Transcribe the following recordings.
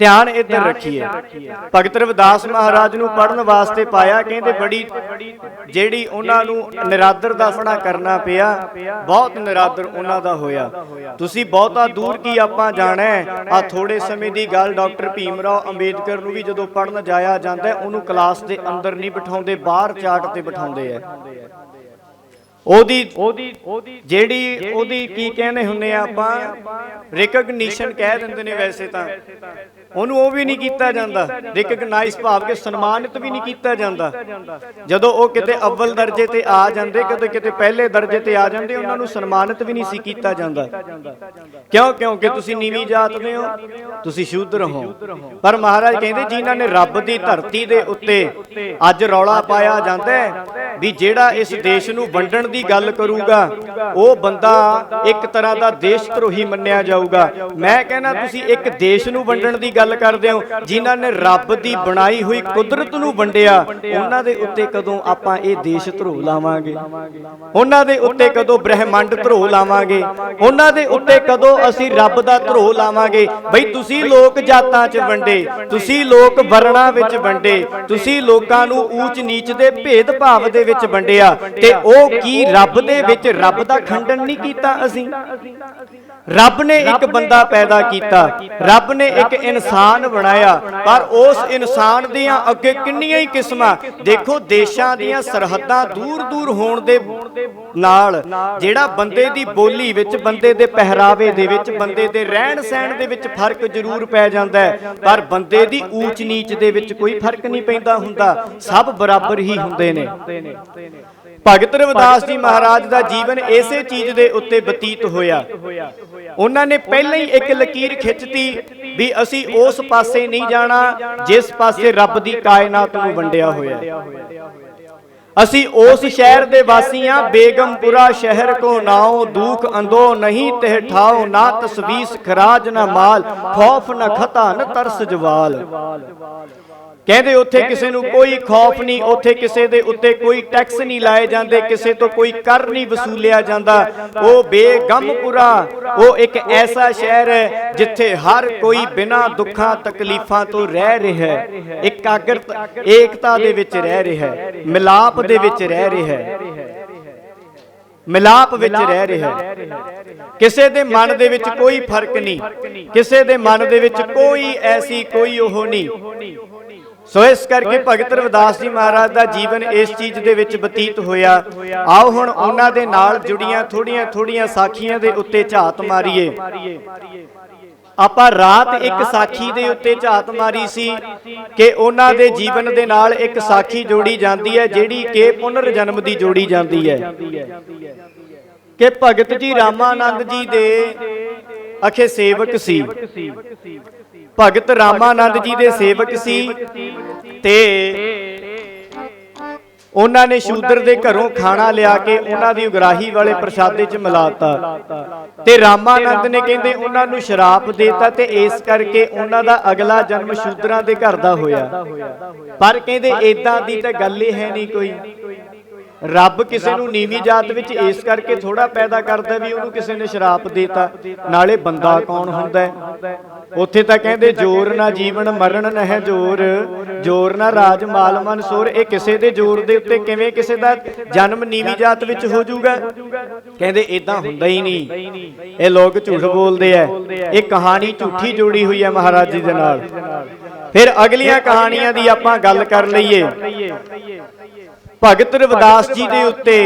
ਧਿਆਨ ਇੱਧਰ ਰੱਖੀਏ। ਭਗਤ ਰਵਿਦਾਸ ਮਹਾਰਾਜ ਨੂੰ ਪੜਨ ਵਾਸਤੇ ਪਾਇਆ ਕਹਿੰਦੇ ਬੜੀ ਜਿਹੜੀ ਉਹਨਾਂ ਨੂੰ ਨਿਰਾਦਰ ਦਾ ਫਣਾ ਕਰਨਾ ਪਿਆ ਬਹੁਤ ਨਿਰਾਦਰ ਉਹਨਾਂ ਦਾ ਹੋਇਆ। ਤੁਸੀਂ ਬਹੁਤਾ ਦੂਰ ਕੀ ਆਪਾਂ ਜਾਣਾ ਆ ਥੋੜੇ ਸਮੇਂ ਦੀ ਗੱਲ ਡਾਕਟਰ ਭੀਮ ਰਾਓ ਅੰਬੇਦਕਰ ਨੂੰ ਵੀ ਜਦੋਂ ਪੜਨ ਜਾਇਆ ਜਾਂਦਾ ਉਹਨੂੰ ਕਲਾਸ ਦੇ ਅੰਦਰ ਨਹੀਂ ਬਿਠਾਉਂਦੇ ਬਾਹਰ ਚਾਟ ਤੇ ਬਿਠਾਉਂਦੇ ਆ ਉਹਦੀ ਜਿਹੜੀ ਉਹਦੀ ਕੀ ਕਹਿੰਦੇ ਹੁੰਨੇ ਆ ਆਪਾਂ ਰਿਕਗਨੀਸ਼ਨ ਕਹਿ ਦਿੰਦੇ ਨੇ ਵੈਸੇ ਤਾਂ। ਉਹਨੂੰ ਉਹ ਵੀ ਨਹੀਂ ਕੀਤਾ ਜਾਂਦਾ। ਰਿਕਗਨਾਈਜ਼ ਭਾਵ ਕਿ ਸਨਮਾਨਿਤ ਵੀ ਨਹੀਂ ਕੀਤਾ ਜਾਂਦਾ। ਜਦੋਂ। ਉਹ ਕਿਤੇ ਅਵਲ ਦਰਜੇ ਤੇ ਆ ਜਾਂਦੇ ਕਦੇ ਕਿਤੇ ਪਹਿਲੇ ਦਰਜੇ ਤੇ ਆ ਜਾਂਦੇ ਉਹਨਾਂ ਨੂੰ ਸਨਮਾਨਿਤ ਵੀ ਨਹੀਂ ਸੀ ਕੀਤਾ ਜਾਂਦਾ। ਕਿਉਂ? ਕਿਉਂਕਿ ਤੁਸੀਂ ਨੀਵੀਂ ਜਾਤ ਦੇ ਹੋ। ਤੁਸੀਂ ਸ਼ੂਦਰ ਹੋ। ਪਰ ਮਹਾਰਾਜ ਕਹਿੰਦੇ ਜਿਨ੍ਹਾਂ ਨੇ ਰੱਬ ਦੀ ਧਰਤੀ ਦੇ ਉੱਤੇ ਅੱਜ ਰੌਲਾ ਪਾਇਆ ਜਾਂਦਾ ਵੀ ਜਿਹੜਾ ਇਸ ਦੇਸ਼ ਨੂੰ ਵੰਡਣ ਦੀ ਗੱਲ ਕਰੂਗਾ ਉਹ ਬੰਦਾ ਇੱਕ ਤਰ੍ਹਾਂ ਦਾ ਦੇਸ਼ ਧਰੋਹੀ ਮੰਨਿਆ ਜਾਊਗਾ। ਮੈਂ ਕਹਿੰਦਾ ਤੁਸੀਂ ਇੱਕ ਦੇਸ਼ ਨੂੰ ਵੰਡਣ ਦੀ ਗੱਲ ਕਰਦੇ ਹੋ, ਜਿਨ੍ਹਾਂ ਨੇ ਰੱਬ ਦੀ ਬਣਾਈ ਹੋਈ ਕੁਦਰਤ ਨੂੰ ਵੰਡਿਆ, ਉਹਨਾਂ ਦੇ ਉੱਤੇ ਕਦੋਂ ਆਪਾਂ ਇਹ ਦੇਸ਼ ਧਰੋ ਲਾਵਾਂਗੇ? ਉਹਨਾਂ ਦੇ ਉੱਤੇ ਕਦੋਂ ਬ੍ਰਹਿਮੰਡ ਧਰੋ ਲਾਵਾਂਗੇ? ਉਹਨਾਂ ਦੇ ਉੱਤੇ ਕਦੋਂ ਅਸੀਂ ਰੱਬ ਦਾ ਧਰੋ ਲਾਵਾਂਗੇ? ਬਈ ਤੁਸੀਂ ਲੋਕ ਜਾਤਾਂ 'ਚ ਵੰਡੇ, ਤੁਸੀਂ ਲੋਕ ਵਰਣਾ ਵਿੱਚ ਵੰਡੇ, ਤੁਸੀਂ ਲੋਕਾਂ ਨੂੰ ਊਚ ਨੀਚ ਦੇ ਭੇਦ ਭਾਵ ਦੇ ਵਿੱਚ ਵੰਡਿਆ, ਤੇ ਉਹ ਕੀ ਰੱਬ ਦੇ ਵਿੱਚ ਰੱਬ ਦਾ ਖੰਡਨ ਨਹੀਂ ਕੀਤਾ ਅਸੀਂ? ਰੱਬ ਨੇ ਇੱਕ ਬੰਦਾ ਪੈਦਾ ਕੀਤਾ। ਰੱਬ ਨੇ ਇੱਕ ਇਨਸਾਨ ਬਣਾਇਆ। ਪਰ ਉਸ ਇਨਸਾਨ ਦੀਆਂ ਅੱਗੇ ਕਿੰਨੀਆਂ ਹੀ ਕਿਸਮਾਂ। ਦੇਖੋ ਦੇਸ਼ਾਂ ਦੀਆਂ ਸਰਹੱਦਾਂ ਦੂਰ ਦੂਰ ਹੋਣ ਦੇ ਨਾਲ ਜਿਹੜਾ ਬੰਦੇ ਦੀ ਬੋਲੀ ਵਿੱਚ ਬੰਦੇ ਦੇ ਪਹਿਰਾਵੇ ਦੇ ਵਿੱਚ ਬੰਦੇ ਦੇ ਰਹਿਣ ਸਹਿਣ ਦੇ ਵਿੱਚ ਫ਼ਰਕ ਜ਼ਰੂਰ ਪੈ ਜਾਂਦਾ ਹੈ। ਪਰ ਬੰਦੇ ਦੀ ਊਚ ਨੀਚ ਦੇ ਵਿੱਚ ਕੋਈ ਫ਼ਰਕ ਨਹੀਂ ਪੈਂਦਾ ਹੁੰਦਾ। ਸਭ ਬਰਾਬਰ ਹੀ ਹੁੰਦੇ ਨੇ। ਭਗਤ ਰਵਿਦਾਸ ਜੀ ਮਹਾਰਾਜ ਦਾ ਜੀਵਨ ਇਸੇ ਚੀਜ਼ ਦੇ ਉੱਤੇ ਬਤੀਤ ਹੋਇਆ। ਉਹਨਾਂ ਨੇ ਪਹਿਲਾਂ ਹੀ ਇੱਕ ਲਕੀਰ ਖਿੱਚਤੀ ਵੀ ਅਸੀਂ ਉਸ ਪਾਸੇ ਨਹੀਂ ਜਾਣਾ ਜਿਸ ਪਾਸੇ ਰੱਬ ਦੀ ਕਾਇਨਾਤ ਨੂੰ ਵੰਡਿਆ ਹੋਇਆ। ਅਸੀਂ ਉਸ ਸ਼ਹਿਰ ਦੇ ਵਾਸੀਆਂ ਬੇਗਮਪੁਰਾ ਸ਼ਹਿਰ ਕੋ ਨਾਓ ਦੁਖ ਅੰਦੋ ਨਹੀਂ ਤਿਹ ਠਾਓ ਨਾ ਤਸਵੀਸ ਖਰਾਜ ਨਾ ਮਾਲ ਖੌਫ ਨਾ ਖਤਾ ਨ ਤਰਸ ਜਵਾਲ। ਕਹਿੰਦੇ ਉੱਥੇ ਕਿਸੇ ਨੂੰ ਕੋਈ ਖੌਫ ਨਹੀਂ ਉੱਥੇ ਕਿਸੇ ਦੇ ਉੱਤੇ ਕੋਈ ਟੈਕਸ ਨਹੀਂ ਲਾਏ ਜਾਂਦੇ ਕਿਸੇ ਤੋਂ ਕੋਈ ਕਰ ਨਹੀਂ ਵਸੂਲਿਆ ਜਾਂਦਾ। ਉਹ ਬੇਗਮਪੁਰਾ ਉਹ ਇੱਕ ਐਸਾ ਸ਼ਹਿਰ ਹੈ ਜਿੱਥੇ ਹਰ ਕੋਈ ਬਿਨਾਂ ਦੁੱਖਾਂ ਤਕਲੀਫਾਂ ਤੋਂ ਰਹਿ ਰਿਹਾ ਹੈ। ਇਕਾਗਰਤ ਏਕਤਾ ਦੇ ਵਿੱਚ ਰਹਿ ਰਿਹਾ ਹੈ। ਮਿਲਾਪ ਦੇ ਵਿੱਚ ਰਹਿ ਰਿਹਾ ਹੈ। ਮਿਲਾਪ ਵਿੱਚ ਰਹਿ ਰਿਹਾ ਹੈ। ਕਿਸੇ ਦੇ ਮਨ ਦੇ ਵਿੱਚ ਕੋਈ ਫ਼ਰਕ ਨਹੀਂ। ਕਿਸੇ ਦੇ ਮਨ ਦੇ ਵਿੱਚ ਕੋਈ ਐਸੀ ਕੋਈ ਉਹ ਨਹੀਂ। ਸੋ ਇਸ ਕਰਕੇ ਭਗਤ ਰਵਿਦਾਸ ਜੀ ਮਹਾਰਾਜ ਦਾ ਜੀਵਨ ਇਸ ਚੀਜ਼ ਦੇ ਵਿੱਚ ਬਤੀਤ ਹੋਇਆ। ਆਓ ਹੁਣ ਉਹਨਾਂ ਦੇ ਨਾਲ ਜੁੜੀਆਂ ਥੋੜੀਆਂ ਥੋੜੀਆਂ ਸਾਖੀਆਂ ਦੇ ਉੱਤੇ ਝਾਤ ਮਾਰੀਏ। ਆਪਾਂ ਰਾਤ ਇੱਕ ਸਾਖੀ ਦੇ ਉੱਤੇ ਝਾਤ ਮਾਰੀ ਸੀ ਕਿ ਉਹਨਾਂ ਦੇ ਜੀਵਨ ਦੇ ਨਾਲ ਇੱਕ ਸਾਖੀ ਜੋੜੀ ਜਾਂਦੀ ਹੈ ਜਿਹੜੀ ਕਿ ਪੁਨਰ ਜਨਮ ਦੀ ਜੋੜੀ ਜਾਂਦੀ ਹੈ। ਕਿ ਭਗਤ ਜੀ ਰਾਮਾਨੰਦ ਜੀ ਦੇ ਅਖੇ ਸੇਵਕ ਸੀ। ਭਗਤ ਰਾਮਾਨੰਦ ਜੀ ਦੇ ਸੇਵਕ ਸੀ। ਤੇ ਉਹਨਾਂ ਨੇ ਸ਼ੂਦਰ ਦੇ ਘਰੋਂ ਖਾਣਾ ਲਿਆ ਕੇ ਉਹਨਾਂ ਦੀ ਉਗਰਾਹੀ ਵਾਲੇ ਪ੍ਰਸ਼ਾਦੇ 'ਚ ਮਿਲਾਤਾ। ਤੇ ਰਾਮਾਨੰਦ ਨੇ ਕਹਿੰਦੇ ਉਹਨਾਂ ਨੂੰ ਸ਼ਰਾਪ ਦੇਤਾ ਤੇ ਇਸ ਕਰਕੇ ਉਹਨਾਂ ਦਾ ਅਗਲਾ ਜਨਮ ਸ਼ੂਦਰਾਂ ਦੇ ਘਰ ਦਾ ਹੋਇਆ। ਪਰ ਕਹਿੰਦੇ ਇਦਾਂ ਦੀ ਤਾਂ ਗੱਲ ਹੀ ਹੈ ਨਹੀਂ ਕੋਈ। ਰੱਬ ਕਿਸੇ ਨੂੰ ਨੀਵੀਂ ਜਾਤ ਵਿੱਚ ਇਸ ਕਰਕੇ ਥੋੜਾ ਪੈਦਾ ਕਰਦਾ ਵੀ ਉਹਨੂੰ ਕਿਸੇ ਨੇ ਸ਼ਰਾਪ ਦੇਤਾ। ਨਾਲੇ ਬੰਦਾ ਕੌਣ ਹੁੰਦਾ ਉੱਥੇ ਤਾਂ ਕਹਿੰਦੇ ਜੋਰ ਨਾ ਜੀਵਨ ਮਰਨ ਨਹਿ ਜੋਰ। ਜੋਰ। ਨਾ ਰਾਜ ਮਾਲ ਮਨ ਸੋਰ। ਇਹ ਕਿਸੇ ਦੇ ਜੋਰ ਦੇ ਉੱਤੇ ਕਿਵੇਂ ਕਿਸੇ ਦਾ ਜਨਮ ਨੀਵੀਂ ਜਾਤ ਵਿੱਚ ਹੋ ਜਾਊਗਾ? ਕਹਿੰਦੇ ਇਦਾਂ ਹੁੰਦਾ ਹੀ ਨਹੀਂ। ਇਹ ਲੋਕ ਝੂਠ ਬੋਲਦੇ ਆ। ਇਹ ਕਹਾਣੀ ਝੂਠੀ ਜੋੜੀ ਹੋਈ ਹੈ ਮਹਾਰਾਜ ਜੀ ਦੇ ਨਾਲ। ਫਿਰ ਅਗਲੀਆਂ ਕਹਾਣੀਆਂ ਦੀ ਆਪਾਂ ਗੱਲ ਕਰ ਲਈਏ। ਭਗਤ ਰਵਿਦਾਸ ਜੀ ਦੇ ਉੱਤੇ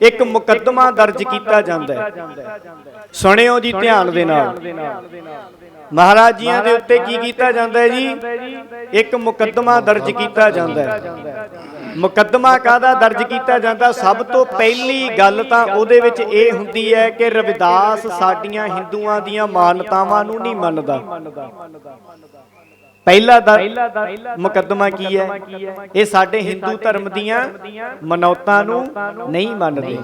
ਇੱਕ ਮੁਕੱਦਮਾ ਦਰਜ ਕੀਤਾ ਜਾਂਦਾ ਹੈ। ਸੁਣਿਓ ਜੀ ਧਿਆਨ ਦੇ ਨਾਲ। ਮਹਾਰਾਜ ਜੀਆਂ ਦੇ ਉੱਤੇ ਕੀ ਕੀਤਾ ਜਾਂਦਾ ਹੈ ਜੀ? ਇੱਕ ਮੁਕੱਦਮਾ ਦਰਜ ਕੀਤਾ ਜਾਂਦਾ ਹੈ। ਮੁਕੱਦਮਾ ਕਾਦਾ ਦਰਜ ਕੀਤਾ ਜਾਂਦਾ? ਸਭ ਤੋਂ ਪਹਿਲੀ ਗੱਲ ਤਾਂ ਉਹਦੇ ਵਿੱਚ ਇਹ ਹੁੰਦੀ ਹੈ ਕਿ ਰਵਿਦਾਸ ਸਾਡੀਆਂ ਹਿੰਦੂਆਂ ਦੀਆਂ ਮਾਨਤਾਵਾਂ ਨੂੰ ਨਹੀਂ ਮੰਨਦਾ। ਪਹਿਲਾ ਦਰ ਮੁਕੱਦਮਾ ਕੀ ਹੈ? ਇਹ ਸਾਡੇ ਹਿੰਦੂ ਧਰਮ ਦੀਆਂ ਮਨੌਤਾਂ ਨੂੰ ਨਹੀਂ ਮੰਨਦੇ।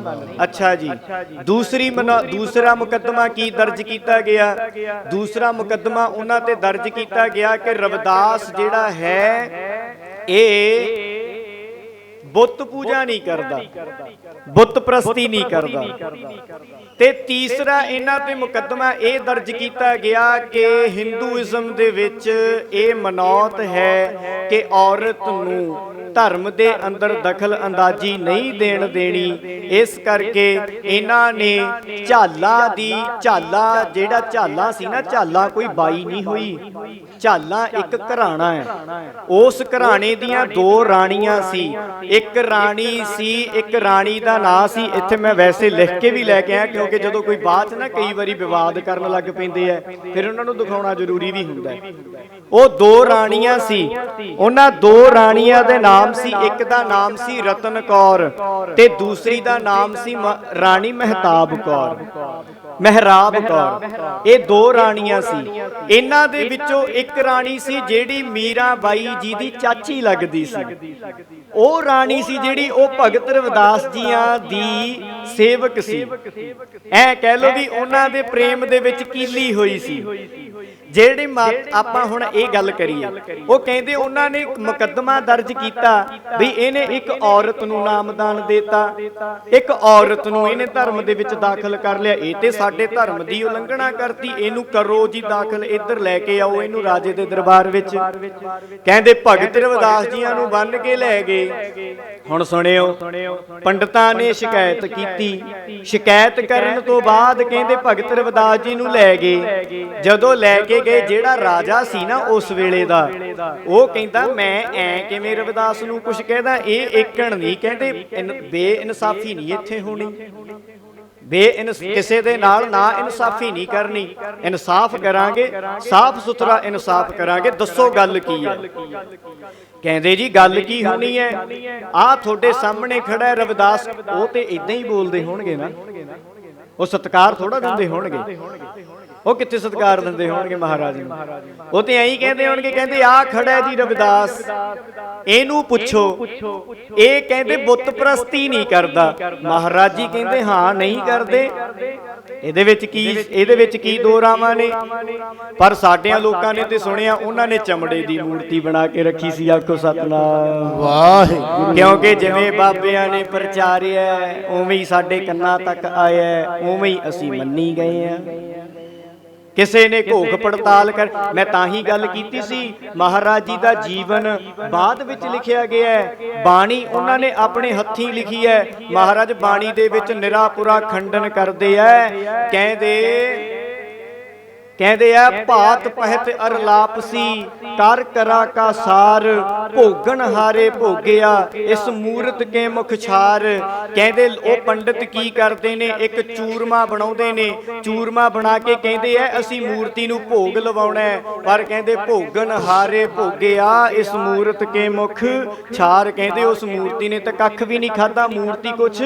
ਅੱਛਾ ਜੀ। ਦੂਸਰੀ ਦੂਸਰਾ ਮੁਕੱਦਮਾ ਕੀ ਦਰਜ ਕੀਤਾ ਗਿਆ? ਦੂਸਰਾ ਮੁਕੱਦਮਾ ਉਹਨਾਂ ਤੇ ਦਰਜ ਕੀਤਾ ਗਿਆ ਕਿ ਰਵਿਦਾਸ ਜਿਹੜਾ ਹੈ ਇਹ ਬੁੱਤ ਪੂਜਾ ਨਹੀਂ ਕਰਦਾ। ਬੁੱਤ ਪ੍ਰਸਤੀ ਨਹੀਂ ਕਰਦਾ। ਤੇ ਤੀਸਰਾ ਇਹਨਾਂ ਤੇ ਮੁਕੱਦਮਾ ਇਹ ਦਰਜ ਕੀਤਾ ਗਿਆ ਕਿ ਹਿੰਦੂਇਜ਼ਮ ਦੇ ਵਿੱਚ ਇਹ ਮਨੌਤ ਹੈ ਕਿ ਔਰਤ ਨੂੰ ਧਰਮ ਦੇ ਅੰਦਰ ਦਖਲ ਅੰਦਾਜ਼ੀ ਨਹੀਂ ਦੇਣ ਦੇਣੀ। ਇਸ ਕਰਕੇ ਇਹਨਾਂ ਨੇ ਝਾਲਾ ਦੀ ਝਾਲਾ ਜਿਹੜਾ ਝਾਲਾ ਸੀ ਨਾ ਝਾਲਾ ਕੋਈ ਬਾਈ ਨਹੀਂ ਹੋਈ। ਝਾਲਾ ਇੱਕ ਘਰਾਣਾ ਹੈ। ਉਸ ਘਰਾਣੇ ਦੀਆਂ ਦੋ ਰਾਣੀਆਂ ਸੀ। ਇੱਕ ਰਾਣੀ ਸੀ, ਇੱਕ ਰਾਣੀ ਦਾ ਨਾਂ ਸੀ। ਇੱਥੇ ਮੈਂ ਵੈਸੇ ਲਿਖ ਕੇ ਵੀ ਲੈ ਕੇ ਆਇਆ, ਕਿਉਂਕਿ ਜਦੋਂ ਕੋਈ ਬਾਤ 'ਚ ਨਾ ਕਈ ਵਾਰੀ ਵਿਵਾਦ ਕਰਨ ਲੱਗ ਪੈਂਦੇ ਆ, ਫਿਰ ਉਹਨਾਂ ਨੂੰ ਦਿਖਾਉਣਾ ਜ਼ਰੂਰੀ ਵੀ ਹੁੰਦਾ ਹੈ। ਉਹ ਦੋ ਰਾਣੀਆਂ ਸੀ। ਉਹਨਾਂ ਦੋ ਰਾਣੀਆਂ ਦੇ ਨਾਮ ਸੀ। ਇੱਕ ਦਾ ਨਾਮ ਸੀ ਰਤਨ ਕੌਰ ਤੇ ਦੂਸਰੀ ਦਾ ਨਾਮ ਸੀ ਮ- ਰਾਣੀ ਮਹਿਤਾਬ ਕੌਰ। ਮਹਿਰਾਬ ਕੌਰ। ਇਹ ਦੋ ਰਾਣੀਆਂ ਸੀ। ਇਹਨਾਂ ਦੇ ਵਿੱਚੋਂ ਇੱਕ ਰਾਣੀ ਸੀ ਜਿਹੜੀ ਮੀਰਾ ਬਾਈ ਜੀ ਦੀ ਚਾਚੀ ਲੱਗਦੀ ਸੀ। ਉਹ ਰਾਣੀ ਸੀ ਜਿਹੜੀ ਉਹ ਭਗਤ ਰਵਿਦਾਸ ਜੀਆਂ ਦੀ ਸੇਵਕ ਸੀ। ਐ ਕਹਿ ਲੋ ਵੀ ਉਹਨਾਂ ਦੇ ਪ੍ਰੇਮ ਦੇ ਵਿੱਚ ਕੀਲੀ ਹੋਈ ਸੀ। ਜਿਹੜੇ ਆਪਾਂ ਹੁਣ ਇਹ ਗੱਲ ਕਰੀਏ। ਉਹ ਕਹਿੰਦੇ ਉਹਨਾਂ ਨੇ ਮੁਕੱਦਮਾ ਦਰਜ ਕੀਤਾ ਵੀ ਇਹਨੇ ਇੱਕ ਔਰਤ ਨੂੰ ਨਾਮਦਾਨ ਦਿੱਤਾ। ਇੱਕ ਔਰਤ ਨੂੰ ਇਹਨੇ ਧਰਮ ਦੇ ਵਿੱਚ ਦਾਖਲ ਕਰ ਲਿਆ। ਇਹ ਤੇ ਸਾਡੇ ਧਰਮ ਦੀ ਉਲੰਘਣਾ ਕਰਤੀ। ਇਹਨੂੰ ਕਰੋ ਜੀ ਦਾਖਲ ਇੱਧਰ ਲੈ ਕੇ ਆਓ ਇਹਨੂੰ ਰਾਜੇ ਦੇ ਦਰਬਾਰ ਵਿੱਚ। ਕਹਿੰਦੇ ਭਗਤ ਰਵਿਦਾਸ ਜੀਆਂ ਨੂੰ ਬੰਨ ਕੇ ਲੈ ਗਏ। ਹੁਣ ਸੁਣਿਓ ਪੰਡਤਾਂ ਨੇ ਸ਼ਿਕਾਇਤ ਕੀਤੀ। ਸ਼ਿਕਾਇਤ ਕਰਨ ਤੋਂ ਬਾਅਦ ਕਹਿੰਦੇ ਭਗਤ ਰਵਿਦਾਸ ਜੀ ਨੂੰ ਲੈ ਗਏ। ਜਦੋਂ ਲੈ ਕੇ ਗਏ, ਜਿਹੜਾ ਰਾਜਾ ਸੀ ਨਾ ਉਸ ਵੇਲੇ ਦਾ, ਉਹ ਕਹਿੰਦਾ, ਮੈਂ ਐ ਕਿਵੇਂ ਰਵਿਦਾਸ ਨੂੰ ਕੁਝ ਕਹਿੰਦਾ? ਇਹ ਏਕਣ ਨਹੀਂ ਕਹਿੰਦੇ ਬੇਇਨਸਾਫੀ ਨਹੀਂ ਇੱਥੇ ਹੋਣੀ। ਬੇਇਨਸ, ਕਿਸੇ ਦੇ ਨਾਲ ਨਾ ਇਨਸਾਫੀ ਨਹੀਂ ਕਰਨੀ। ਇਨਸਾਫ ਕਰਾਂਗੇ, ਸਾਫ਼ ਸੁਥਰਾ ਇਨਸਾਫ ਕਰਾਂਗੇ। ਦੱਸੋ ਗੱਲ ਕੀ ਹੈ? ਕਹਿੰਦੇ, ਜੀ, ਗੱਲ ਕੀ ਹੋਣੀ ਹੈ? ਆਹ ਤੁਹਾਡੇ ਸਾਹਮਣੇ ਖੜਾ ਹੈ ਰਵਿਦਾਸ। ਉਹ ਤੇ ਇਦਾਂ ਹੀ ਬੋਲਦੇ ਹੋਣਗੇ ਨਾ। ਉਹ ਸਤਕਾਰ ਥੋੜਾ ਦਿੰਦੇ ਹੋਣਗੇ। ਉਹ ਕਿੱਥੇ ਸਤਕਾਰ ਦਿੰਦੇ ਹੋਣਗੇ ਮਹਾਰਾਜ ਨੂੰ? ਉਹ ਤੇ ਐਂ ਕਹਿੰਦੇ ਹੋਣਗੇ ਕਹਿੰਦੇ ਆ ਖੜਾ ਹੈ ਜੀ ਰਵਿਦਾਸ। ਇਹਨੂੰ ਪੁੱਛੋ। ਇਹ ਕਹਿੰਦੇ ਬੁੱਤ ਪ੍ਰਸਤੀ ਨਹੀਂ ਕਰਦਾ। ਮਹਾਰਾਜ ਜੀ ਕਹਿੰਦੇ ਹਾਂ ਨਹੀਂ ਕਰਦੇ। ਇਹਦੇ ਵਿੱਚ ਕੀ ਇਹਦੇ ਵਿੱਚ ਕੀ ਦੋ ਰਾਵਾਂ ਨੇ? ਪਰ ਸਾਡਿਆਂ ਲੋਕਾਂ ਨੇ ਤੇ ਸੁਣਿਆ ਉਹਨਾਂ ਨੇ ਚਮੜੇ ਦੀ ਮੂਰਤੀ ਬਣਾ ਕੇ ਰੱਖੀ ਸੀ ਆਖੋ ਸਤਨਾਮ। ਵਾਹਿਗੁਰੂ। ਕਿਉਂਕਿ ਜਿਵੇਂ ਬਾਬਿਆਂ ਨੇ ਪ੍ਰਚਾਰਿਆ ਉਵੇਂ ਹੀ ਸਾਡੇ ਕੰਨਾਂ ਤੱਕ ਆਇਆ ਉਵੇਂ ਹੀ ਅਸੀਂ ਮੰਨੀ ਗਏ ਆ ਕਿਸੇ ਨੇ ਘੋਖ ਪੜਤਾਲ ਕਰ ਮੈਂ ਤਾਂ ਹੀ ਗੱਲ ਕੀਤੀ ਸੀ ਮਹਾਰਾਜ ਜੀ ਦਾ ਜੀਵਨ ਬਾਅਦ ਵਿੱਚ ਲਿਖਿਆ ਗਿਆ ਹੈ। ਬਾਣੀ ਉਹਨਾਂ ਨੇ ਆਪਣੇ ਹੱਥੀਂ ਲਿਖੀ ਹੈ। ਮਹਾਰਾਜ ਬਾਣੀ ਦੇ ਵਿੱਚ ਨਿਰਾਪੁਰਾ ਖੰਡਨ ਕਰਦੇ ਐ ਕਹਿੰਦੇ ਕਹਿੰਦੇ ਆ, ਭਾਤ ਪਹਿਤ ਅਰਲਾਪ ਸੀ ਕਰ ਕਰਾ ਕਾ ਸਾਰ, ਭੋਗਣ ਹਾਰੇ ਭੋਗਿਆ, ਇਸ ਮੂਰਤ ਕੇ ਮੁਖ ਛਾਰ। ਕਹਿੰਦੇ, ਉਹ ਪੰਡਿਤ ਕੀ ਕਰਦੇ ਨੇ? ਇੱਕ ਚੂਰਮਾ ਬਣਾਉਂਦੇ ਨੇ। ਚੂਰਮਾ ਬਣਾ ਕੇ ਕਹਿੰਦੇ ਆ, ਅਸੀਂ ਮੂਰਤੀ ਨੂੰ ਭੋਗ ਲਵਾਉਣਾ ਪਰ ਕਹਿੰਦੇ, ਭੋਗਣ ਹਾਰੇ ਭੋਗਿਆ, ਇਸ ਮੂਰਤ ਕੇ ਮੁਖ ਛਾਰ। ਕਹਿੰਦੇ, ਉਸ ਮੂਰਤੀ ਨੇ ਤਾਂ ਕੱਖ ਵੀ ਨਹੀਂ ਖਾਦਾ ਮੂਰਤੀ ਕੁਛ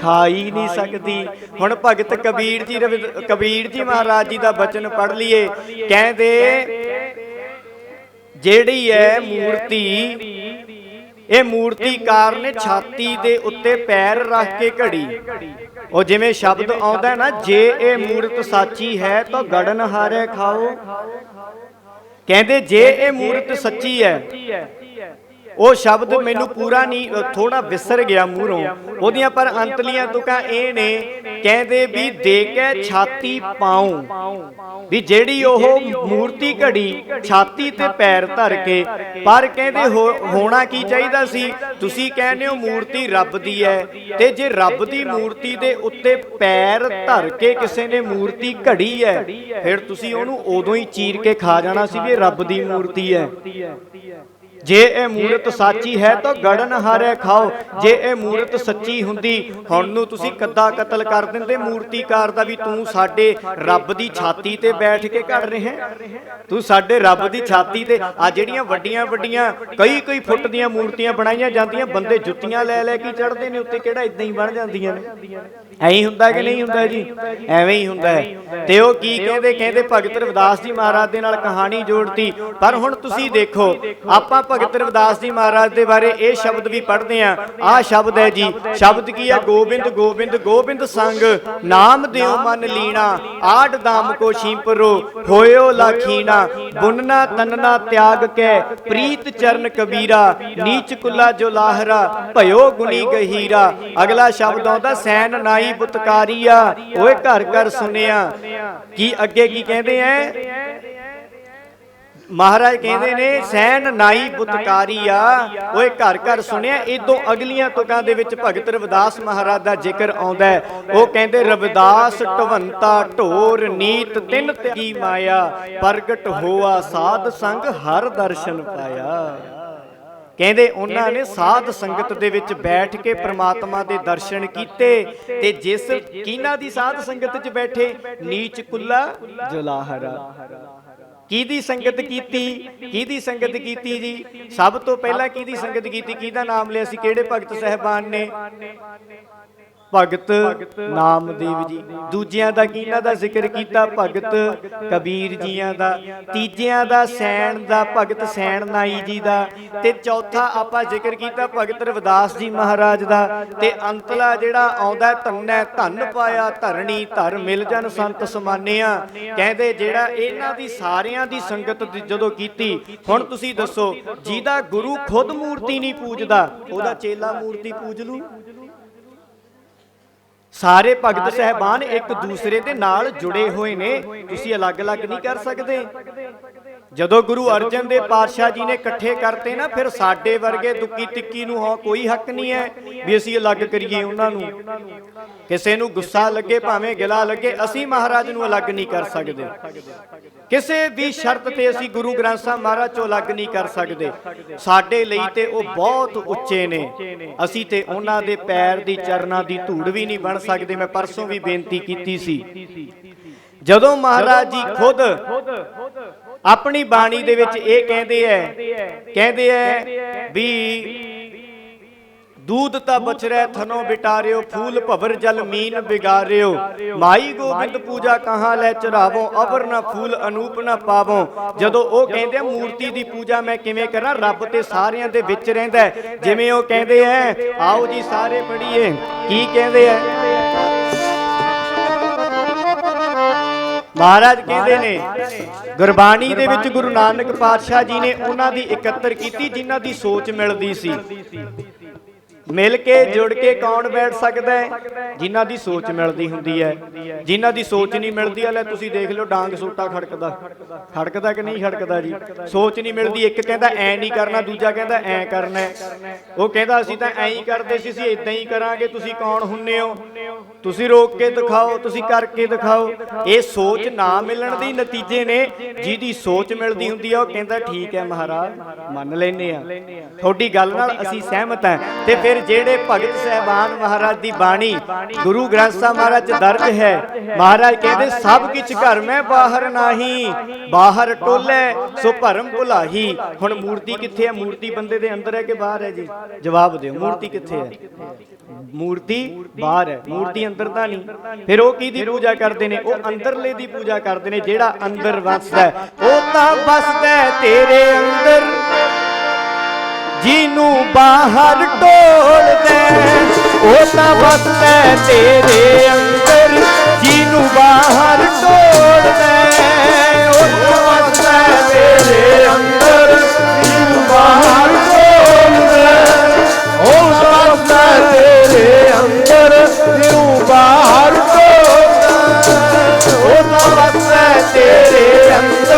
ਖਾ ਹੀ ਨਹੀਂ ਸਕਦੀ। ਹੁਣ ਭਗਤ ਕਬੀਰ ਜੀ ਰਵਿ- ਕਬੀਰ ਜੀ ਮਹਾਰਾਜ ਜੀ ਦਾ ਬਚਨ ਪੜ੍ਹ ਲਈਏ। ਕਹਿੰਦੇ ਜਿਹੜੀ ਹੈ ਮੂਰਤੀ, ਇਹ ਮੂਰਤੀਕਾਰ ਨੇ ਛਾਤੀ ਦੇ ਉੱਤੇ ਪੈਰ ਰੱਖ ਕੇ ਘੜੀ। ਉਹ ਜਿਵੇਂ ਸ਼ਬਦ ਆਉਂਦਾ ਨਾ, ਜੇ ਇਹ ਮੂਰਤ ਸਾਚੀ ਹੈ ਤਾਂ ਗੜਨ ਹਾਰੇ ਖਾਓ। ਕਹਿੰਦੇ ਜੇ ਇਹ ਮੂਰਤ ਸੱਚੀ ਹੈ ਉਹ ਸ਼ਬਦ ਮੈਨੂੰ ਪੂਰਾ ਨਹੀਂ ਥੋੜਾ ਵਿਸਰ ਗਿਆ ਮੂਹਰੋਂ ਉਹਦੀਆਂ ਪਰ ਅੰਤਲੀਆਂ ਤੁਕਾਂ ਇਹ ਨੇ ਕਹਿੰਦੇ ਵੀ ਦੇ ਕੇ ਛਾਤੀ ਪਾਉ। ਵੀ ਜਿਹੜੀ ਉਹ ਮੂਰਤੀ ਘੜੀ ਛਾਤੀ ਤੇ ਪੈਰ ਧਰ ਕੇ ਪਰ ਕਹਿੰਦੇ ਹੋਣਾ ਕੀ ਚਾਹੀਦਾ ਸੀ? ਤੁਸੀਂ ਕਹਿੰਦੇ ਹੋ ਮੂਰਤੀ ਰੱਬ ਦੀ ਹੈ। ਤੇ ਜੇ ਰੱਬ ਦੀ ਮੂਰਤੀ ਦੇ ਉੱਤੇ ਪੈਰ ਧਰ ਕੇ ਕਿਸੇ ਨੇ ਮੂਰਤੀ ਘੜੀ ਹੈ ਫਿਰ ਤੁਸੀਂ ਉਹਨੂੰ ਉਦੋਂ ਹੀ ਚੀਰ ਕੇ ਖਾ ਜਾਣਾ ਸੀ ਵੀ ਰੱਬ ਦੀ ਮੂਰਤੀ ਹੈ। ਜੇ ਇਹ ਮੂਰਤ ਸਾਚੀ ਹੈ ਤਾਂ ਗੜਨ ਹਾਰੇ ਖਾਓ। ਜੇ ਇਹ ਮੂਰਤ ਸੱਚੀ ਹੁੰਦੀ, ਹੁਣ ਨੂੰ ਤੁਸੀਂ ਕੱਦਾ ਕਤਲ ਕਰ ਦਿੰਦੇ। ਮੂਰਤੀਕਾਰ ਦਾ ਵੀ ਤੂੰ ਸਾਡੇ ਰੱਬ ਦੀ ਛਾਤੀ ਤੇ ਬੈਠ ਕੇ ਘੜ ਰਿਹਾ ਤੂੰ ਸਾਡੇ ਰੱਬ ਦੀ ਛਾਤੀ ਤੇ ਆ ਜਿਹੜੀਆਂ ਵੱਡੀਆਂ ਵੱਡੀਆਂ ਕਈ ਕਈ ਫੁੱਟ ਦੀਆਂ ਮੂਰਤੀਆਂ ਬਣਾਈਆਂ ਜਾਂਦੀਆਂ, ਬੰਦੇ ਜੁੱਤੀਆਂ ਲੈ ਲੈ ਕੇ ਚੜਦੇ ਨੇ, ਉੱਤੇ ਕਿਹੜਾ ਇਦਾਂ ਹੀ ਬਣ ਜਾਂਦੀਆਂ ਨੇ? ਐਂ ਹੀ ਹੁੰਦਾ ਕਿ ਨਹੀਂ ਹੁੰਦਾ ਜੀ? ਐਵੇਂ ਹੀ ਹੁੰਦਾ ਹੈ। ਤੇ ਉਹ ਕੀ ਕਹਿੰਦੇ? ਕਹਿੰਦੇ ਭਗਤ ਰਵਿਦਾਸ ਜੀ ਮਹਾਰਾਜ ਦੇ ਨਾਲ ਕਹਾਣੀ ਜੋੜਤੀ। ਪਰ ਹੁਣ ਤੁਸੀਂ ਦੇਖੋ, ਆਪਾਂ ਭਗਤ ਰਵਿਦਾਸ ਜੀ ਮਹਾਰਾਜ ਦੇ ਬਾਰੇ ਇਹ ਸ਼ਬਦ ਵੀ ਪੜ੍ਹਦੇ ਆ ਆਹ ਸ਼ਬਦ ਹੈ ਜੀ, ਸ਼ਬਦ ਕੀ ਹੈ? ਗੋਬਿੰਦ ਗੋਬਿੰਦ ਗੋਬਿੰਦ ਸੰਗ, ਨਾਮ ਦਿਓ ਮਨ ਲੀਣਾ, ਆੜ ਦਾਮ ਕੋ ਛੀਪਰੋ ਹੋਇਓ ਲਾਖੀਣਾ ਬੁਨਨਾ ਤਨਨਾ ਤਿਆਗ ਕੇ, ਪ੍ਰੀਤ ਚਰਨ ਕਬੀਰਾ, ਨੀਚ ਕੁੱਲਾ ਜੋ ਲਾਹਰਾ, ਭਇਓ ਗੁਣੀ ਗਹੀਰਾ। ਅਗਲਾ ਸ਼ਬਦ ਆਉਂਦਾ, ਸੈਨ ਨਾਈ ਬੁਤਕਾਰੀਆ, ਓਏ ਘਰ ਘਰ ਸੁਨਿਆ। ਕੀ ਅੱਗੇ ਕੀ ਕਹਿੰਦੇ ਐ? ਮਹਾਰਾਜ ਕਹਿੰਦੇ ਨੇ ਸੈਨ ਨਾਈ ਬੁਤਕਾਰੀਆ ਓਏ ਘਰ ਘਰ ਸੁਣਿਆ ਇਦੋਂ ਅਗਲੀਆਂ ਤੁਕਾਂ ਦੇ ਵਿੱਚ ਭਗਤ ਰਵਿਦਾਸ ਮਹਾਰਾਜ ਦਾ ਜ਼ਿਕਰ ਆਉਂਦਾ। ਉਹ ਕਹਿੰਦੇ ਰਵਿਦਾਸ ਢਵੰਤਾ ਢੋਰ ਨੀਤ ਤਿੰਨ ਕੀ ਮਾਇਆ। ਪ੍ਰਗਟ ਹੋਆ ਸਾਧ ਸੰਗ ਹਰ ਦਰਸ਼ਨ ਪਾਇਆ। ਕਹਿੰਦੇ ਉਹਨਾਂ ਨੇ ਸਾਧ ਸੰਗਤ ਦੇ ਵਿੱਚ ਬੈਠ ਕੇ ਪ੍ਰਮਾਤਮਾ ਦੇ ਦਰਸ਼ਨ ਕੀਤੇ ਤੇ ਜਿਸ ਕਿਹਨਾਂ ਦੀ ਸਾਧ ਸੰਗਤ 'ਚ ਬੈਠੇ ਨੀਚ ਕੁੱਲਾ ਜੁਲਾਹਰਾ। ਕਿਹਦੀ ਸੰਗਤ ਕੀਤੀ? ਕਿਹਦੀ ਸੰਗਤ ਕੀਤੀ ਜੀ? ਸਭ ਤੋਂ ਪਹਿਲਾਂ ਕਿਹਦੀ ਸੰਗਤ ਕੀਤੀ? ਕਿਹਦਾ ਨਾਮ ਲਿਆ ਸੀ? ਕਿਹੜੇ ਭਗਤ ਸਹਿਬਾਨ ਨੇ? ਭਗਤ ਨਾਮਦੇਵ ਜੀ। ਦੂਜਿਆਂ ਦਾ ਕਿਹਨਾਂ ਦਾ ਜ਼ਿਕਰ ਕੀਤਾ? ਭਗਤ ਕਬੀਰ ਜੀਆਂ ਦਾ। ਤੀਜਿਆਂ ਦਾ ਸੈਣ ਦਾ ਭਗਤ ਸੈਣ ਨਾਈ ਜੀ ਦਾ। ਤੇ ਚੌਥਾ ਆਪਾਂ ਜ਼ਿਕਰ ਕੀਤਾ ਭਗਤ ਰਵਿਦਾਸ ਜੀ ਮਹਾਰਾਜ ਦਾ। ਤੇ ਅੰਤਲਾ ਜਿਹੜਾ ਆਉਂਦਾ ਧੰਨੈ ਧੰਨ ਪਾਇਆ ਧਰਣੀ ਧਰ ਮਿਲ ਜਨ ਸੰਤ ਸਮਾਨਿਆ। ਕਹਿੰਦੇ ਜਿਹੜਾ ਇਹਨਾਂ ਦੀ ਸਾਰਿਆਂ ਦੀ ਸੰਗਤ ਜਦੋਂ ਕੀਤੀ ਹੁਣ ਤੁਸੀਂ ਦੱਸੋ ਜਿਹਦਾ ਗੁਰੂ ਖੁਦ ਮੂਰਤੀ ਨਹੀਂ ਪੂਜਦਾ ਉਹਦਾ ਚੇਲਾ ਮੂਰਤੀ ਪੂਜ ਲੂ? ਸਾਰੇ ਭਗਤ ਸਹਿਬਾਨ ਇੱਕ ਦੂਸਰੇ ਦੇ ਨਾਲ ਜੁੜੇ ਹੋਏ ਨੇ। ਤੁਸੀਂ ਅਲੱਗ-ਅਲੱਗ ਨਹੀਂ ਕਰ ਸਕਦੇ। ਜਦੋਂ ਗੁਰੂ ਅਰਜਨ ਦੇਵ ਪਾਤਸ਼ਾਹ ਜੀ ਨੇ ਇਕੱਠੇ ਕਰਤੇ ਨਾ ਫਿਰ ਸਾਡੇ ਵਰਗੇ ਦੁੱਕੀ ਤਿੱਕੀ ਨੂੰ ਹੋ ਕੋਈ ਹੱਕ ਨਹੀਂ ਹੈ ਵੀ ਅਸੀਂ ਅਲੱਗ ਕਰੀਏ ਉਹਨਾਂ ਨੂੰ। ਕਿਸੇ ਨੂੰ ਗੁੱਸਾ ਲੱਗੇ ਭਾਵੇਂ ਗਿਲਾ ਲੱਗੇ ਅਸੀਂ ਮਹਾਰਾਜ ਨੂੰ ਅਲੱਗ ਨਹੀਂ ਕਰ ਸਕਦੇ। ਕਿਸੇ ਵੀ ਸ਼ਰਤ ਤੇ ਅਸੀਂ ਗੁਰੂ ਗ੍ਰੰਥ ਸਾਹਿਬ ਮਹਾਰਾਜ ਚੋਂ ਅਲੱਗ ਨਹੀਂ ਕਰ ਸਕਦੇ। ਸਾਡੇ ਲਈ ਤੇ ਉਹ ਬਹੁਤ ਉੱਚੇ ਨੇ। ਅਸੀਂ ਤੇ ਉਹਨਾਂ ਦੇ ਪੈਰ ਦੀ ਚਰਨਾਂ ਦੀ ਧੂੜ ਵੀ ਨਹੀਂ ਬਣ ਸਕਦੇ। ਮੈਂ ਪਰਸੋਂ ਵੀ ਬੇਨਤੀ ਕੀਤੀ ਸੀ। ਜਦੋਂ ਮਹਾਰਾਜ ਜੀ ਖੁਦ ਆਪਣੀ ਬਾਣੀ ਦੇ ਵਿੱਚ ਇਹ ਕਹਿੰਦੇ ਐ ਕਹਿੰਦੇ ਐ ਵੀ ਦੂਧ ਤਾ ਬਚਰੈ ਥਨੋ ਬਿਟਾਰਿਓ ਫੂਲ ਭਵਰ ਜਲ ਮੀਨ ਬਿਗਾਰਿਓ ਮਾਈ ਗੋਬਿੰਦ ਪੂਜਾ ਕਹਾਂ ਲੈ ਚੜਾਵੋ ਅਵਰ ਨਾ ਫੂਲ ਅਨੂਪ ਨਾ ਪਾਵੋ। ਜਦੋਂ ਉਹ ਕਹਿੰਦੇ ਆ ਮੂਰਤੀ ਦੀ ਪੂਜਾ ਮੈਂ ਕਿਵੇਂ ਕਰਾਂ? ਰੱਬ ਤੇ ਸਾਰਿਆਂ ਦੇ ਵਿੱਚ ਰਹਿੰਦਾ। ਜਿਵੇਂ ਉਹ ਕਹਿੰਦੇ ਐ ਆਓ ਜੀ ਸਾਰੇ ਪੜੀਏ ਕੀ ਕਹਿੰਦੇ ਐ? ਮਹਾਰਾਜ ਕਹਿੰਦੇ ਨੇ ਗੁਰਬਾਣੀ ਦੇ ਵਿੱਚ ਗੁਰੂ ਨਾਨਕ ਪਾਤਸ਼ਾਹ ਜੀ ਨੇ ਉਹਨਾਂ ਦੀ ਇਕੱਤਰ ਕੀਤੀ ਜਿਨ੍ਹਾਂ ਦੀ ਸੋਚ ਮਿਲਦੀ ਸੀ। ਮਿਲ ਕੇ ਜੁੜ ਕੇ ਕੌਣ ਬੈਠ ਸਕਦਾ ਹੈ? ਜਿਨ੍ਹਾਂ ਦੀ ਸੋਚ ਮਿਲਦੀ ਹੁੰਦੀ ਹੈ। ਜਿਨ੍ਹਾਂ ਦੀ ਸੋਚ ਨਹੀਂ ਮਿਲਦੀ, ਹਲੇ ਤੁਸੀਂ ਦੇਖ ਲਓ ਡਾਂਗ ਸੋਟਾ ਖੜਕਦਾ। ਖੜਕਦਾ ਕਿ ਨਹੀਂ ਖੜਕਦਾ ਜੀ? ਸੋਚ ਨਹੀਂ ਮਿਲਦੀ, ਇੱਕ ਕਹਿੰਦਾ ਐ ਨਹੀਂ ਕਰਨਾ, ਦੂਜਾ ਕਹਿੰਦਾ ਐ ਕਰਨਾ। ਉਹ ਕਹਿੰਦਾ ਅਸੀਂ ਤਾਂ ਐਂ ਹੀ ਕਰਦੇ ਸੀ, ਅਸੀਂ ਇਦਾਂ ਹੀ ਕਰਾਂਗੇ, ਤੁਸੀਂ ਕੌਣ ਹੁੰਨੇ ਹੋ? ਤੁਸੀਂ ਰੋਕ ਕੇ ਦਿਖਾਓ, ਤੁਸੀਂ ਕਰਕੇ ਦਿਖਾਓ। ਇਹ ਸੋਚ ਨਾ ਮਿਲਣ ਦੇ ਨਤੀਜੇ ਨੇ, ਜਿਹਦੀ ਸੋਚ ਮਿਲਦੀ ਹੁੰਦੀ ਆ, ਉਹ ਕਹਿੰਦਾ ਠੀਕ ਹੈ ਮਹਾਰਾਜ, ਮੰਨ ਲੈਨੇ ਆ। ਤੁਹਾਡੀ ਗੱਲ ਨਾਲ ਅਸੀਂ ਸਹਿਮਤ ਹਾਂ। ਤੇ ਫਿਰ ਜਿਹੜੇ ਭਗਤ ਸਹਿਬਾਨ ਮਹਾਰਾਜ ਦੀ ਬਾਣੀ ਗੁਰੂ ਗ੍ਰੰਥ ਸਾਹਿਬ ਮਹਾਰਾਜ ਦਰਜ ਹੈ, ਮਹਾਰਾਜ ਕਹਿੰਦੇ, ਸਭ ਕਿਛ ਘਰ ਮੈਂ, ਬਾਹਰ ਨਹੀਂ, ਬਾਹਰ ਟੋਲੇ, ਸੋ ਭਰਮ ਭੁਲਾਹੀ। ਹੁਣ ਮੂਰਤੀ ਕਿੱਥੇ ਹੈ? ਮੂਰਤੀ ਬੰਦੇ ਦੇ ਅੰਦਰ ਹੈ ਕਿ ਬਾਹਰ ਹੈ ਜੀ? ਜਵਾਬ ਦਿਓ, ਮੂਰਤੀ ਕਿੱਥੇ ਹੈ? ਮੂਰਤੀ ਬਾਹਰ ਹੈ। ਮੂਰਤੀ ਅੰਦਰ ਤਾਂ ਨਹੀਂ। ਫਿਰ ਉਹ ਕਿਹਦੀ ਪੂਜਾ ਕਰਦੇ ਨੇ? ਉਹ ਅੰਦਰਲੇ ਦੀ ਪੂਜਾ ਕਰਦੇ ਨੇ, ਜਿਹੜਾ ਅੰਦਰ ਵਸਦਾ ਉਹ ਤਾਂ ਵਸਦਾ ਤੇਰੇ ਅੰਦਰ। ਜਿਹਨੂੰ ਬਾਹਰ ਟੋਲਦਾ ਹੈ, ਉਹ ਤਾਂ ਵਸਦਾ ਤੇਰੇ ਅੰਦਰ। ਜਿਹਨੂੰ ਬਾਹਰ ਟੋਲਦਾ ਹੈ, ਉਹ ਤਾਂ ਵਸਦਾ ਤੇਰੇ ਅੰਦਰ। ਜਿਹਨੂੰ ਬਾਹਰ ਟੋਲਦਾ ਉਹ ਤਾਂ ਵਸਦਾ ਤੇਰੇ ਅੰਦਰ। ਜਿਹਨੂੰ ਬਾਹਰ ਟੋਲਦਾ ਉਹ ਤਾਂ ਵਸਦਾ ਤੇਰੇ ਅੰਦਰ।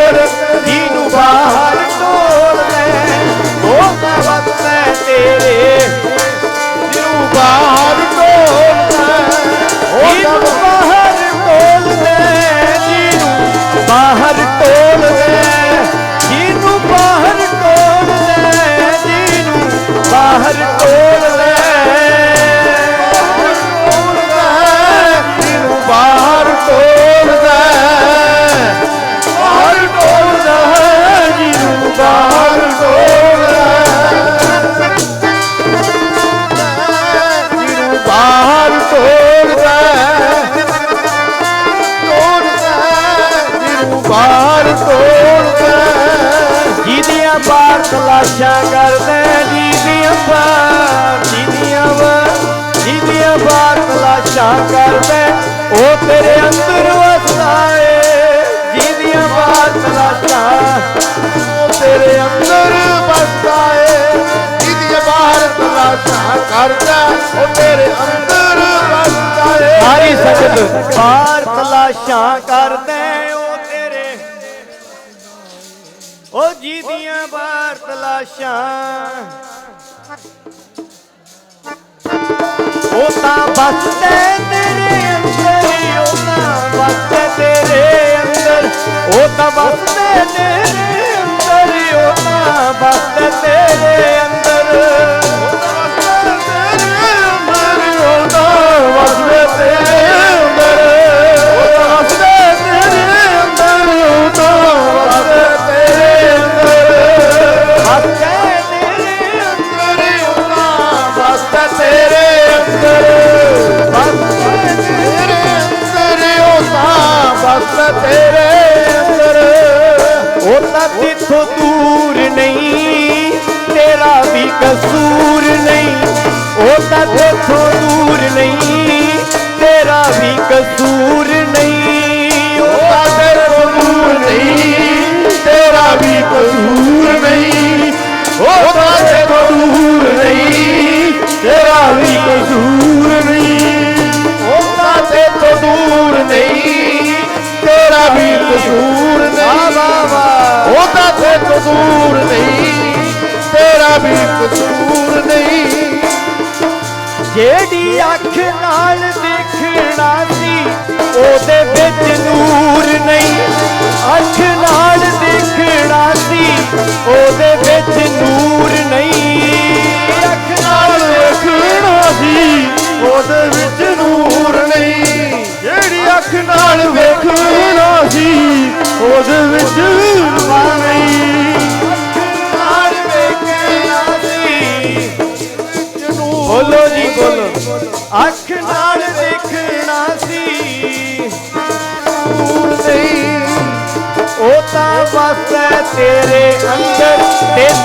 ਦੀਆਂ ਬਾਰ ਜੀ ਦੀਆਂ ਬਾਰ ਜੀ ਦੀਆਂ ਉਹ ਤੇਰੇ ਅੰਦਰ ਵਸਦਾ ਏ ਜੀ ਦੀਆਂ ਬਾਰ ਉਹ ਤੇਰੇ ਅੰਦਰ ਵਸਦਾ ਏ ਜਿਹਦੀ ਬਾਹਰ ਤਲਾਸ਼ਾਂ ਕਰਦਾ ਉਹ ਤੇਰੇ ਅੰਦਰ ਵਸਦਾ ਏ ਸਾਰੀ ਸੰਗਤ ਬਾਰ ਤਲਾਸ਼ਾਂ ਕਰਦੇ ਉਹ ਤੇਰੇ। ਉਹ ਤਲਾਸ਼ਾਂ ਉਹ ਤਾਂ ਬਸਦੇ ਤੇਰੇ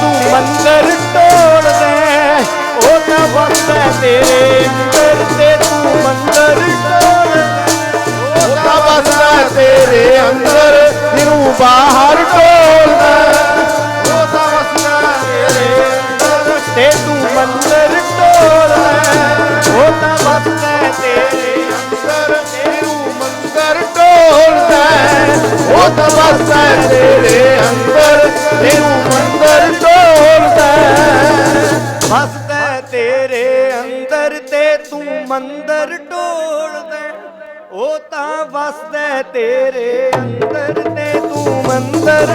ਤੂੰ ਮੰਦਰ ਤੋੜ ਦੇ, ਉਹ ਤਾਂ ਵਸਦਾ ਤੇਰੇ ਅੰਦਰ ਤੇ ਤੂੰ ਮੰਦਰ ਤੋੜ ਦੇ। ਉਹ ਤਾਂ ਵਸਦਾ ਤੇਰੇ ਅੰਦਰ, ਜਿਹਨੂੰ ਬਾਹਰ ਢੋਲਦਾ ਉਹ ਤਾਂ ਵਸਦਾ ਤੇਰੇ ਅੰਦਰ, ਤੇ ਤੂੰ ਮੰਦਰ ਤੋੜ ਦੇ। ਉਹ ਤਾਂ ਵਸਦਾ ਤੇਰੇ ਅੰਦਰ ਤੇਰੂ ਮੰਦਰ ਢੋਲਦਾ ਉਹ ਤਾਂ ਵਸਦਾ ਤੇਰੇ ਅੰਦਰ। ਤੇਰੇ ਅੰਦਰ ਤੇ ਤੂੰ ਮੰਦਰ।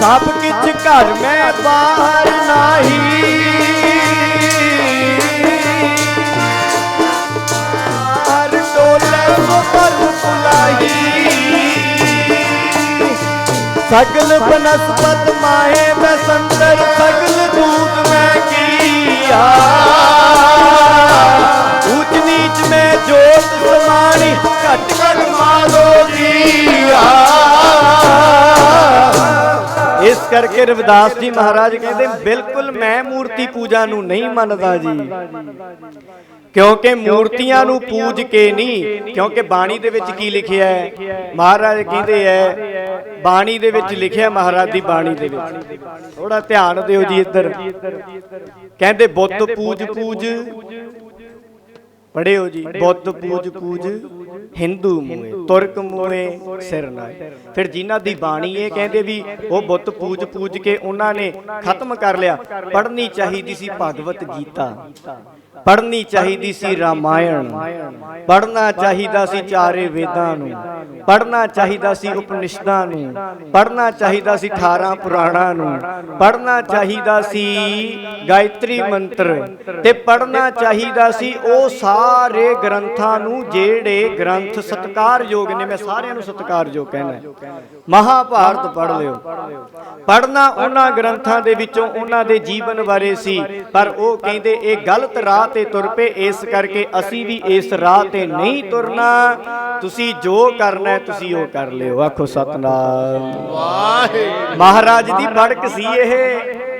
ਸਭ ਕਿਛ ਘਰ ਮੈਂ ਬਾਹਰ ਨਹੀਂ। ਹਰ ਟੋਲੇ ਸੋ ਪਰ ਪੁਲਾਹੀ ਸਗਲ ਬਨਸਪਤ ਮਾਏ ਮੈਂ ਸੰਦਰ ਸਗਲ ਦੂਤ ਮੈਂ ਕੀਆ। ਊਚ ਨੀਚ ਮੈਂ ਜੋਤ ਸਮਾਣੀ, ਘਟ ਘਟ ਮਾਲੋ ਜੀਆ ਇਸ ਕਰਕੇ ਰਵਿਦਾਸ ਜੀ ਮਹਾਰਾਜ ਕਹਿੰਦੇ, ਬਿਲਕੁਲ ਮੈਂ ਮੂਰਤੀ ਪੂਜਾ ਨੂੰ ਨਹੀਂ ਮੰਨਦਾ ਜੀ। ਕਿਉਂਕਿ ਮੂਰਤੀਆਂ ਨੂੰ ਪੂਜ ਕੇ ਨਹੀਂ, ਕਿਉਂਕਿ ਬਾਣੀ ਦੇ ਵਿੱਚ ਕੀ ਲਿਖਿਆ ਹੈ? ਮਹਾਰਾਜ ਕਹਿੰਦੇ ਹੈ, ਬਾਣੀ ਦੇ ਵਿੱਚ ਲਿਖਿਆ ਮਹਾਰਾਜ ਦੀ ਬਾਣੀ ਦੇ ਵਿੱਚ। ਥੋੜਾ ਧਿਆਨ ਦਿਓ ਜੀ ਇੱਧਰ। ਕਹਿੰਦੇ ਬੁੱਤ ਪੂਜ ਪੂਜ। ਪੜਿਓ ਜੀ ਬੁੱਤ ਪੂਜ ਪੂਜ। ਹਿੰਦੂ ਮੂਏ ਤੁਰਕ ਮੂਏ ਸਿਰ ਨਾਏ ਫਿਰ ਜਿਨ੍ਹਾਂ ਦੀ ਬਾਣੀ ਇਹ ਕਹਿੰਦੇ ਵੀ ਉਹ ਬੁੱਤ ਪੂਜ ਪੂਜ ਕੇ ਉਹਨਾਂ ਨੇ ਖਤਮ ਕਰ ਲਿਆ, ਪੜ੍ਹਨੀ ਚਾਹੀਦੀ ਸੀ ਭਗਵਤ ਗੀਤਾ। ਪੜ੍ਹਨੀ ਚਾਹੀਦੀ ਸੀ ਰਾਮਾਇਣ। ਪੜ੍ਹਨਾ ਚਾਹੀਦਾ ਸੀ ਚਾਰੇ ਵੇਦਾਂ ਨੂੰ। ਪੜ੍ਹਨਾ ਚਾਹੀਦਾ ਸੀ ਉਪਨਿਸ਼ਦਾਂ ਨੂੰ। ਪੜ੍ਹਨਾ ਚਾਹੀਦਾ ਸੀ 18 ਪੁਰਾਣਾਂ ਨੂੰ। ਪੜ੍ਹਨਾ ਚਾਹੀਦਾ ਸੀ ਗਾਇਤਰੀ ਮੰਤਰ। ਤੇ ਪੜ੍ਹਨਾ ਚਾਹੀਦਾ ਸੀ ਉਹ ਸਾਰੇ ਗ੍ਰੰਥਾਂ ਨੂੰ ਜਿਹੜੇ ਗ੍ਰੰਥ ਸਤਕਾਰਯੋਗ ਨੇ ਮੈਂ ਸਾਰਿਆਂ ਨੂੰ ਸਤਕਾਰਯੋਗ ਕਹਿਣਾ ਮਹਾਭਾਰਤ ਪੜ੍ਹ ਲਿਓ। ਪੜ੍ਹਨਾ ਉਹਨਾਂ ਗ੍ਰੰਥਾਂ ਦੇ ਵਿੱਚੋਂ ਉਹਨਾਂ ਦੇ ਜੀਵਨ ਬਾਰੇ ਸੀ ਪਰ ਉਹ ਕਹਿੰਦੇ ਇਹ ਗਲਤ ਰਾਹ ਰਾਹ ਤੇ ਤੁਰ ਪਏ ਇਸ ਕਰਕੇ ਅਸੀਂ ਵੀ ਇਸ ਰਾਹ ਤੇ ਨਹੀਂ ਤੁਰਨਾ। ਤੁਸੀਂ ਜੋ ਕਰਨਾ ਤੁਸੀਂ ਉਹ ਕਰ ਲਿਓ। ਆਖੋ ਸਤਨਾਮ। ਵਾਹਿਗੁਰੂ। ਮਹਾਰਾਜ ਦੀ ਬੜਕ ਸੀ ਇਹ।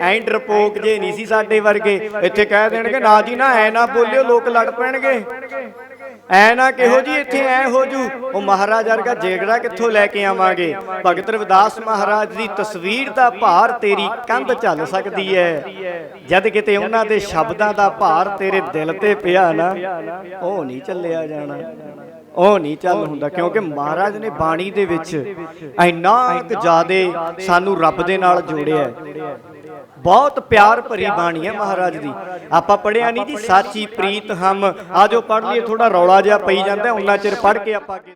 ਐਂ ਡਰਪੋਕ ਜੇ ਨਹੀਂ ਸੀ ਸਾਡੇ ਵਰਗੇ। ਇੱਥੇ ਕਹਿ ਦੇਣਗੇ ਨਾ ਜੀ ਨਾ ਐ ਨਾ ਬੋਲਿਓ ਲੋਕ ਲੜ ਪੈਣਗੇ। ਐ ਨਾ ਕਿਹੋ ਜੀ ਇੱਥੇ ਐ ਹੋ ਜੂ। ਉਹ ਮਹਾਰਾਜ ਵਰਗਾ ਜੇਗੜਾ ਕਿੱਥੋਂ ਲੈ ਕੇ ਆਵਾਂਗੇ? ਭਗਤ ਰਵਿਦਾਸ ਮਹਾਰਾਜ ਦੀ ਤਸਵੀਰ ਦਾ ਭਾਰ ਤੇਰੀ ਕੰਧ ਝੱਲ ਸਕਦੀ ਹੈ ਜਦ ਕਿਤੇ ਉਹਨਾਂ ਦੇ ਸ਼ਬਦਾਂ ਦਾ ਭਾਰ ਤੇਰੇ ਦਿਲ ਤੇ ਪਿਆ ਨਾ, ਉਹ ਨਹੀਂ ਚੱਲਿਆ ਜਾਣਾ। ਉਹ ਨਹੀਂ ਚੱਲ ਹੁੰਦਾ, ਕਿਉਂਕਿ ਮਹਾਰਾਜ ਨੇ ਬਾਣੀ ਦੇ ਵਿੱਚ ਇੰਨਾ ਕੁ ਜ਼ਿਆਦੇ ਸਾਨੂੰ ਰੱਬ ਦੇ ਨਾਲ ਜੋੜਿਆ। ਬਹੁਤ ਪਿਆਰ ਭਰੀ ਬਾਣੀ ਹੈ ਮਹਾਰਾਜ ਦੀ। ਆਪਾਂ ਪੜਿਆ ਨਹੀਂ ਜੀ ਸਾਚੀ ਪ੍ਰੀਤ ਹਮ। ਆਜੋ ਪੜ ਲਈਏ ਥੋੜਾ ਰੌਲਾ ਜਿਹਾ ਪਈ ਜਾਂਦਾ ਉਹਨਾਂ ਚਿਰ ਪੜ ਕੇ ਆਪਾਂ ਅੱਗੇ